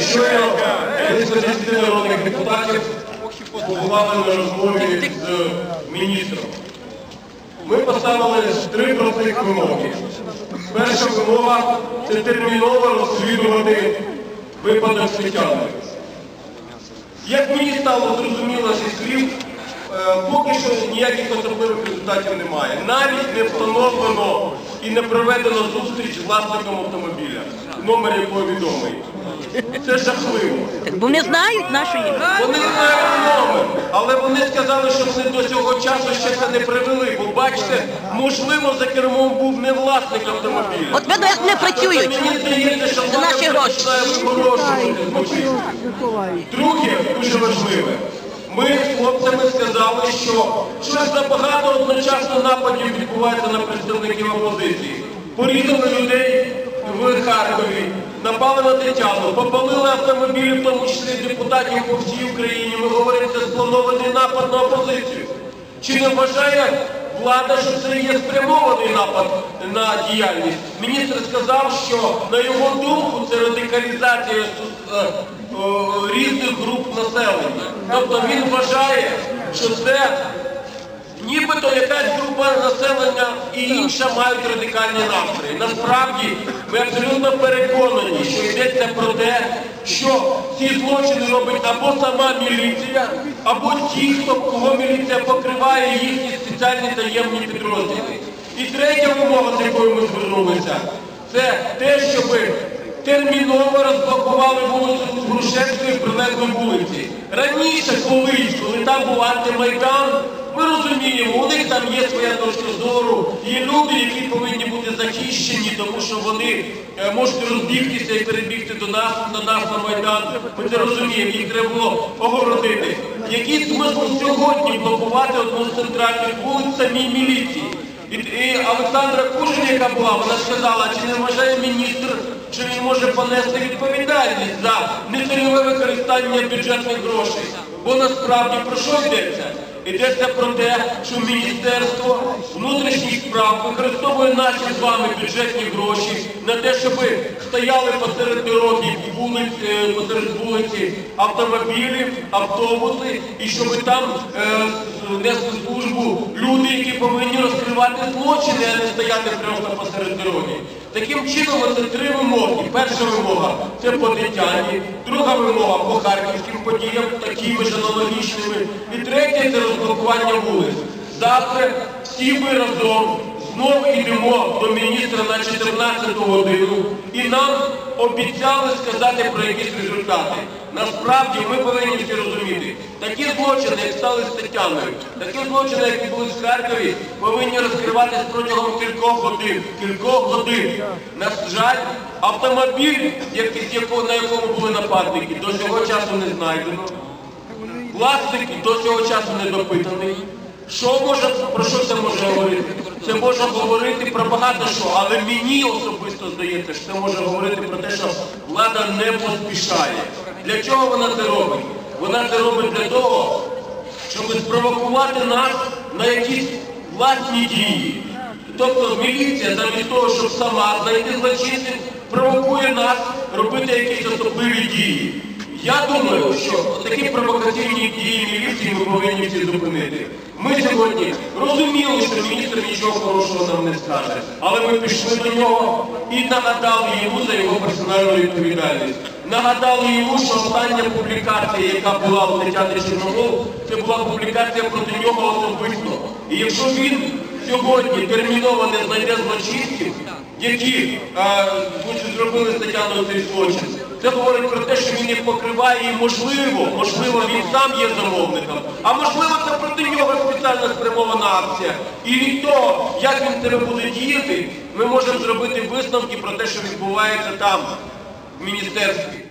щойно близько 10 народних депутатів побували на розмові з міністром. Ми поставили три простих вимоги. Перша вимога це терміново розслідувати випадок з. Як мені стало зрозуміло зі слів, е, поки що ніяких особливих результатів немає. Навіть не встановлено і не проведено зустріч з власником автомобіля, номер якого відомий. Це жахливо. Бо не знають нашої. Вони знають номер, але вони сказали, що вони до цього часу ще це не привели. Бо бачите, можливо, за кермом був не власник автомобіля. От видно, як вони працюють. Мені здається, що За наші гроші. починає. Друге, дуже важливе. Ми з хлопцями сказали, що щось забагато одночасно нападів відбувається на представників опозиції. Порізали людей в Харкові, напали на Тетяну, попалили автомобілі, в тому числі депутатів по всій Україні. Ми говоримо, це спланований напад на опозицію. Чи не вважає влада, що це є спрямований напад на діяльність? Міністр сказав, що на його думку це радикалізація е, е, різних груп населення. Тобто він вважає, що це нібито якась група населення і інша мають радикальні настрої. Насправді ми абсолютно переконані, що йдеться про те, що ці злочини робить або сама міліція, або ті, хто кого міліція покриває їхні спеціальні таємні підрозділи. І третя вимога, з якою ми звернулися, це те, щоб терміново розблокували вулицю Грушевської прилеглої вулиці. Раніше колись, коли там був антимайдан, ми них там є своя точка зору, є люди, які повинні бути захищені, тому що вони е, можуть розбігтися і перебігти до нас, до нас на Майдан. Ми це розуміємо, їх треба було огородити. Який смисл сьогодні блокувати одну з центральних вулиць самій міліції? І, і Олександра Кужин, яка була, вона сказала, чи не вважає міністр, що він може понести відповідальність за нецільове використання бюджетних грошей. Бо насправді про що йдеться? Йдеться про те, що Міністерство внутрішніх справ використовує наші з вами бюджетні гроші на те, щоб стояли посеред дороги, вулиць, е, посеред вулиці автомобілі, автобуси, і щоб там е, несли службу люди, які повинні розкривати злочини, а не стояти просто посеред дороги. Таким чином, це три вимоги. Перша вимога це по Тетяні, друга вимога по харківським подіям, такими ж аналогічними. І третя це розблокування вулиць. Завтра всі ми разом знову йдемо до міністра на 14 годину і нам обіцяли сказати про якісь результати. Насправді ми повинні розуміти, такі злочини, як стали Тетяною, такі злочини, які були в Харкові, повинні розкриватись протягом кількох годин. Кількох годин. На жаль, автомобіль, на якому були нападники, до цього часу не знайдено. Власник до цього часу не допитаний. Що може, про що це може говорити? Це може говорити про багато що, але мені особисто здається, що це може говорити про те, що влада не поспішає. Для чого вона це робить? Вона це робить для того, щоб спровокувати нас на якісь власні дії. Тобто міліція, замість того, щоб сама знайти злочинців, провокує нас робити якісь особливі дії. Я думаю, що такі провокаційні дії міліції ми повинні всі зупинити. Ми сьогодні розуміли, що міністр нічого хорошого нам не скаже, але ми пішли до нього і нагадали йому за його персональну відповідальність. Нагадали йому, що остання публікація, яка була у Тетяни Чорновол, це була публікація проти нього особисто. І якщо він сьогодні терміново не знайде злочинців, які е, будуть зробили з Тетяною цей злочин, це говорить про те, що він їх покриває і можливо, можливо, він сам є замовником, а можливо, це проти нього спеціально спрямована акція. І від того, як він себе буде діяти, ми можемо зробити висновки про те, що відбувається там, в міністерстві.